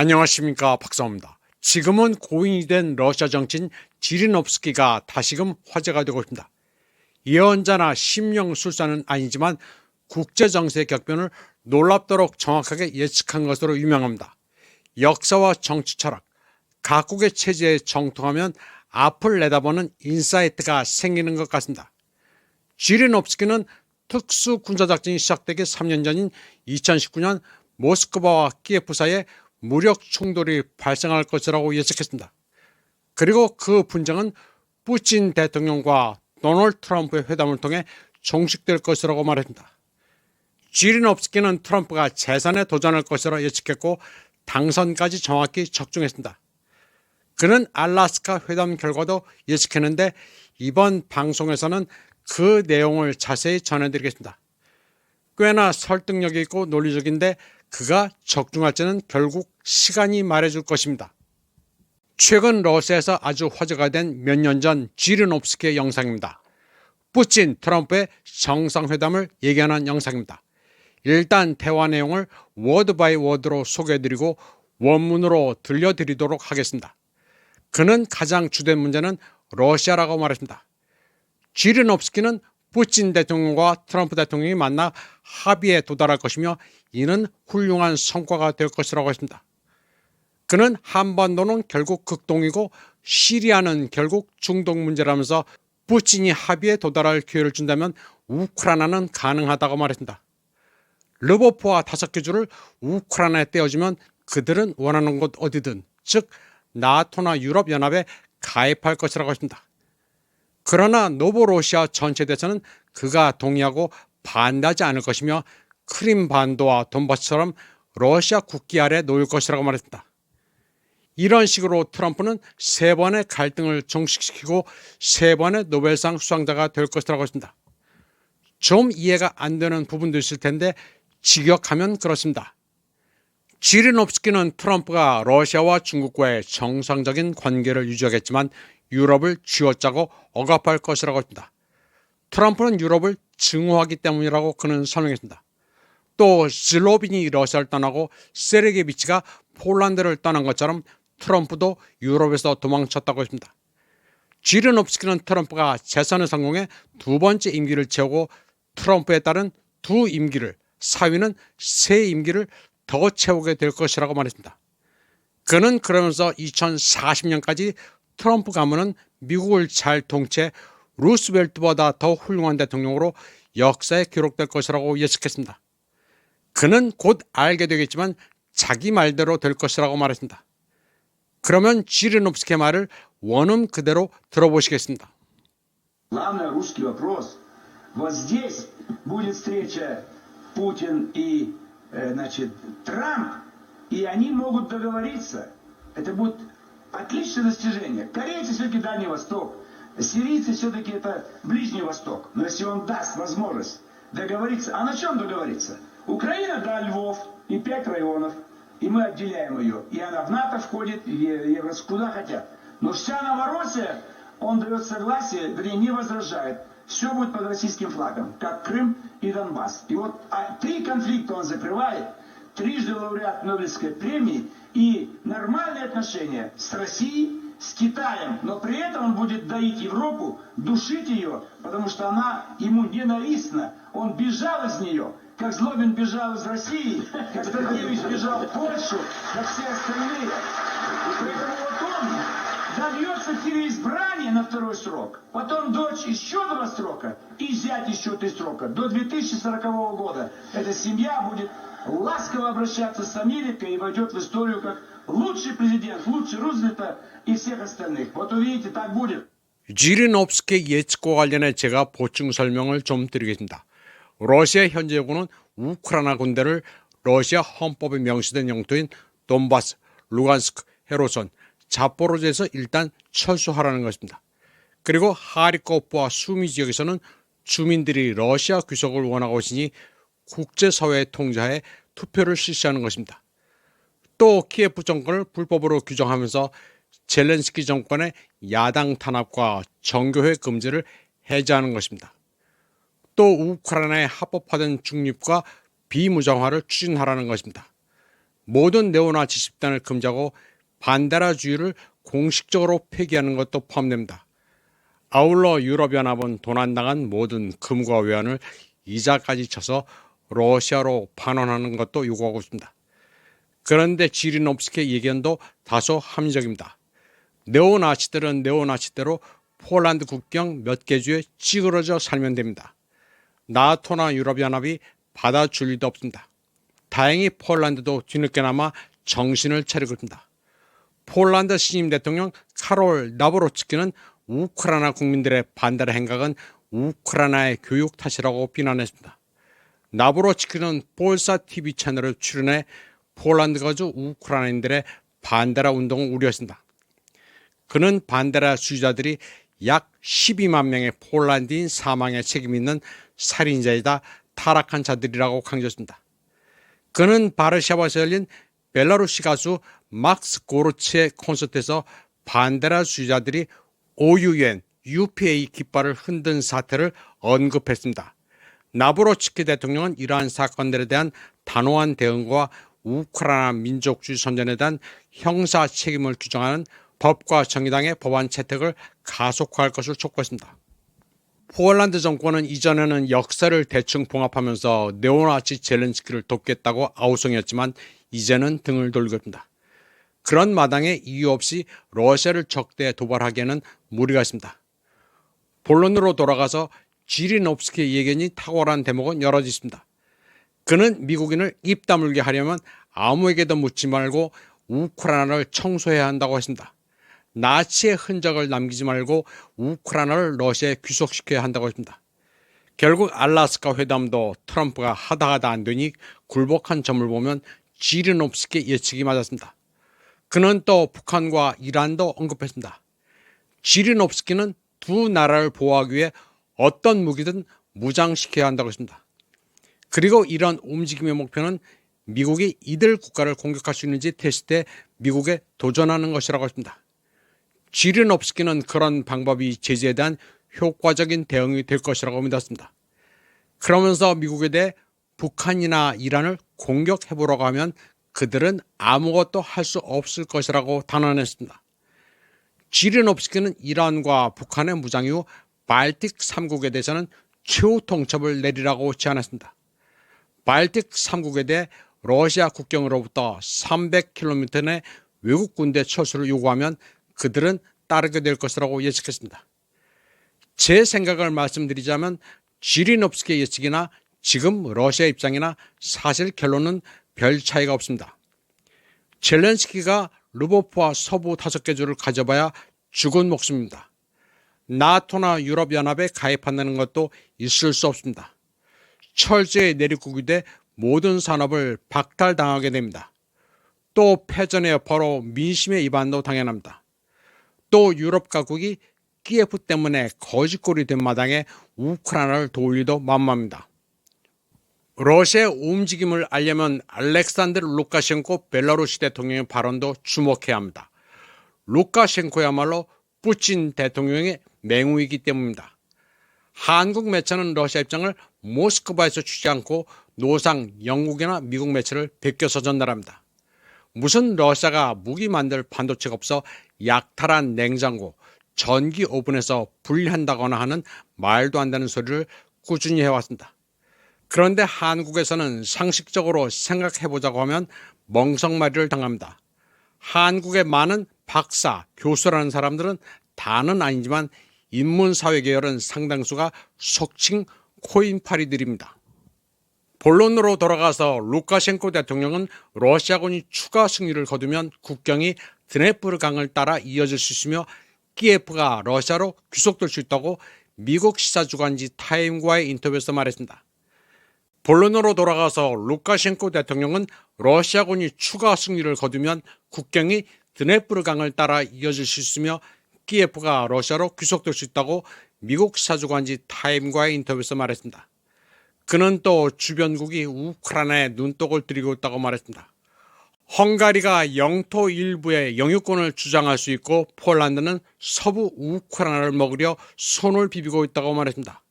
안녕하십니까 박사입니다. 지금은 고인이 된 러시아 정치인 지리노프스키가 다시금 화제가 되고 있습니다. 예언자나 심령술사는 아니지만 국제 정세의 격변을 놀랍도록 정확하게 예측한 것으로 유명합니다. 역사와 정치 철학, 각국의 체제에 정통하면 앞을 내다보는 인사이트가 생기는 것 같습니다. 지리노프스키는 특수 군사작전이 시작되기 3년 전인 2019년 모스크바와 키예프 사이에 무력 충돌이 발생할 것이라고 예측했습니다. 그리고 그 분쟁은 푸틴 대통령과 도널드 트럼프의 회담을 통해 종식될 것이라고 말했습니다. 지리노프스키는 트럼프가 재산에 도전할 것이라 예측했고 당선까지 정확히 적중했습니다. 그는 알라스카 회담 결과도 예측했는데 이번 방송에서는 그 내용을 자세히 전해드리겠습니다. 꽤나 설득력이 있고 논리적인데 그가 적중할지는 결국 시간이 말해줄 것입니다. 최근 러시아에서 아주 화제가 된 몇 년 전 지르노프스키의 영상입니다. 푸틴, 트럼프의 정상회담을 예견한 영상입니다. 일단 대화 내용을 워드 바이 워드로 소개해드리고 원문으로 들려드리도록 하겠습니다. 그는 가장 주된 문제는 러시아라고 말했습니다. 지르노프스키는 푸틴 대통령과 트럼프 대통령이 만나 합의에 도달할 것이며 이는 훌륭한 성과가 될 것이라고 했습니다. 그는 한반도는 결국 극동이고 시리아는 결국 중동 문제라면서 푸틴이 합의에 도달할 기회를 준다면 우크라이나는 가능하다고 말했습니다. 르보프와 다섯 개 주를 우크라이나에 떼어주면 그들은 원하는 곳 어디든 즉 나토나 유럽연합에 가입할 것이라고 했습니다. 그러나 노보로시아 전체 대선은 그가 동의하고 반대하지 않을 것이며 크림 반도와 돈바스처럼 러시아 국기 아래 놓일 것이라고 말했습니다. 이런 식으로 트럼프는 세 번의 갈등을 종식시키고 세 번의 노벨상 수상자가 될 것이라고 했습니다. 좀 이해가 안 되는 부분도 있을 텐데 직역하면 그렇습니다. 지리노프스키는 트럼프가 러시아와 중국과의 정상적인 관계를 유지하겠지만 유럽을 쥐어짜고 억압할 것이라고 했습니다. 트럼프는 유럽을 증오하기 때문이라고 그는 설명했습니다. 또 슬로빈이 러시아를 떠나고 세르게비치가 폴란드를 떠난 것처럼 트럼프도 유럽에서 도망쳤다고 했습니다. 지르노프스키는 트럼프가 재선을 성공해 두 번째 임기를 채우고 트럼프에 따른 두 임기를 사위는 세 임기를 더 채우게 될 것이라고 말했습니다. 그는 그러면서 2040년까지 트럼프 가문은 미국을 잘 통치해 루스벨트보다 더 훌륭한 대통령으로 역사에 기록될 것이라고 예측했습니다. 그는 곧 알게 되겠지만 자기 말대로 될 것이라고 말했습니다. 그러면 지르노프스키의 말을 원음 그대로 들어보시겠습니다. Главный русский вопрос. Вот здесь будет встреча Путин и э, значит, Трамп, и они могут договориться. Это будет отличное достижение. Корейцы все-таки Дальний Восток, сирийцы все-таки это Ближний Восток. Но если он даст возможность договориться, а на чем договориться? Украина, да, Львов и пять районов, и мы отделяем ее. И она в НАТО входит, и Евросоюз, куда хотят. Но вся Новороссия, он дает согласие, вернее, не возражает. Все будет под российским флагом, как Крым и Донбасс. И вот а, три конфликта он закрывает, трижды лауреат Нобелевской премии и нормальные отношения с Россией, с Китаем. Но при этом он будет доить Европу, душить ее, потому что она ему ненавистна. Он бежал из нее, как Злобин бежал из России, как Старкевич бежал в Польшу, как все остальные. И поэтому вот он добьется переизбрания на второй срок, потом дочь еще два срока и зять еще три срока. До 2040 года эта семья будет ласково обращаться с Америкой и войдет в историю как лучший президент, лучше Рузвельта и всех остальных. Вот увидите, так будет. 지리노프스키 예측과 관련해 제가 보충 설명을 좀 드리겠습니다. 러시아 요구는 우크라이나 군대를 러시아 헌법에 명시된 영토인 돈바스, 루간스크, 헤로손, 자포로제에서 일단 철수하라는 것입니다. 그리고 하리코프와 수미 지역에서는 주민들이 러시아 귀속을 원하고 있으니 국제사회의 통제하에 투표를 실시하는 것입니다. 또 키예프 정권을 불법으로 규정하면서 젤렌스키 정권의 야당 탄압과 정교회 금지를 해제하는 것입니다. 또 우크라이나의 합법화된 중립과 비무장화를 추진하라는 것입니다. 모든 네오나치 집단을 금지하고 반데라주의를 공식적으로 폐기하는 것도 포함됩니다. 아울러 유럽연합은 도난당한 모든 금과 외환을 이자까지 쳐서 러시아로 반환하는 것도 요구하고 있습니다. 그런데 지리노프스키의 예견도 다소 합리적입니다. 네오나치들은 네오나치대로 폴란드 국경 몇 개 주에 찌그러져 살면 됩니다. 나토나 유럽연합이 받아줄 리도 없습니다. 다행히 폴란드도 뒤늦게나마 정신을 차리고 있습니다. 폴란드 신임 대통령 카롤 나보로츠키는 우크라이나 국민들의 반대의 행각은 우크라이나의 교육 탓이라고 비난했습니다. 나보로츠키는 볼사 TV 채널을 출연해 폴란드 거주 우크라이나인들의 반대라 운동을 우려했습니다. 그는 반대라 주의자들이 약 12만 명의 폴란드인 사망에 책임 있는 살인자이다 타락한 자들이라고 강조했습니다. 그는 바르샤바에서 열린 벨라루시 가수 막스 고르츠의 콘서트에서 반데라 주자들이 OUN, UPA 깃발을 흔든 사태를 언급했습니다. 나브로츠키 대통령은 이러한 사건들에 대한 단호한 대응과 우크라이나 민족주의 선전에 대한 형사 책임을 규정하는 법과 정의당의 법안 채택을 가속화할 것을 촉구했습니다. 폴란드 정권은 이전에는 역사를 대충 봉합하면서 네오나치 젤렌스키를 돕겠다고 아우성이었지만 이제는 등을 돌리고 있습니다. 그런 마당에 이유 없이 러시아를 적대에 도발하기에는 무리가 있습니다. 본론으로 돌아가서 지리노프스키의 예견이 탁월한 대목은 여러 가지 있습니다. 그는 미국인을 입 다물게 하려면 아무에게도 묻지 말고 우크라이나를 청소해야 한다고 했습니다. 나치의 흔적을 남기지 말고 우크라이나를 러시아에 귀속시켜야 한다고 했습니다. 결국 알라스카 회담도 트럼프가 하다 하다 안 되니 굴복한 점을 보면 지르노프스키 예측이 맞았습니다. 그는 또 북한과 이란도 언급했습니다. 지르노프스키는 두 나라를 보호하기 위해 어떤 무기든 무장시켜야 한다고 했습니다. 그리고 이런 움직임의 목표는 미국이 이들 국가를 공격할 수 있는지 테스트해 미국에 도전하는 것이라고 했습니다. 지르노프스키는 그런 방법이 제재에 대한 효과적인 대응이 될 것이라고 믿었습니다. 그러면서 미국에 대해 북한이나 이란을 공격해보려고 하면 그들은 아무것도 할 수 없을 것이라고 단언했습니다. 지르노프스키는 이란과 북한의 무장 이후 발틱 3국에 대해서는 최후 통첩을 내리라고 제안했습니다. 발틱 3국에 대해 러시아 국경으로부터 300km 내 외국 군대 철수를 요구하면 그들은 따르게 될 것이라고 예측했습니다. 제 생각을 말씀드리자면 지리노프스키의 예측이나 지금 러시아 입장이나 사실 결론은 별 차이가 없습니다. 젤렌스키가 르보프와 서부 다섯 개 주를 가져봐야 죽은 목숨입니다. 나토나 유럽연합에 가입한다는 것도 있을 수 없습니다. 철저히 내리국이 돼 모든 산업을 박탈당하게 됩니다. 또 패전의 여파로 민심의 이반도 당연합니다. 또 유럽 각국이 키예프 때문에 거짓골이 된 마당에 우크라이나를 도울 리도 만무합니다. 러시아의 움직임을 알려면 알렉산드르 루카셴코 벨라루시 대통령의 발언도 주목해야 합니다. 루카셴코야말로 푸친 대통령의 맹우이기 때문입니다. 한국 매체는 러시아 입장을 모스크바에서 주지 않고 노상 영국이나 미국 매체를 베껴서 전달합니다. 무슨 러시아가 무기 만들 반도체가 없어 약탈한 냉장고, 전기 오븐에서 분리한다거나 하는 말도 안 되는 소리를 꾸준히 해왔습니다. 그런데 한국에서는 상식적으로 생각해보자고 하면 멍석마리를 당합니다. 한국의 많은 박사, 교수라는 사람들은 다는 아니지만 인문사회 계열은 상당수가 속칭 코인파리들입니다. 본론으로 돌아가서 루카셴코 대통령은 러시아군이 추가 승리를 거두면 국경이 드네프르 강을 따라 이어질 수 있으며 키예프가 러시아로 귀속될 수 있다고 미국 시사 주간지 타임과의 인터뷰에서 말했습니다. 본론으로 돌아가서 루카셴코 대통령은 러시아군이 추가 승리를 거두면 국경이 드네프르 강을 따라 이어질 수 있으며 키예프가 러시아로 귀속될 수 있다고 미국 시사주간지 타임과의 인터뷰에서 말했습니다. 그는 또 주변국이 우크라이나에 눈독을 들이고 있다고 말했습니다. 헝가리가 영토 일부의 영유권을 주장할 수 있고 폴란드는 서부 우크라이나를 먹으려 손을 비비고 있다고 말했습니다.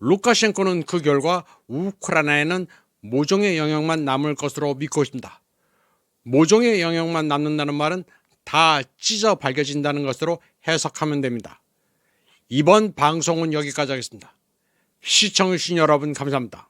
루카셴코는 그 결과 우크라이나에는 모종의 영향만 남을 것으로 믿고 있습니다. 모종의 영역만 남는다는 말은 다 찢어 밝혀진다는 것으로 해석하면 됩니다. 이번 방송은 여기까지 하겠습니다. 시청해주신 여러분 감사합니다.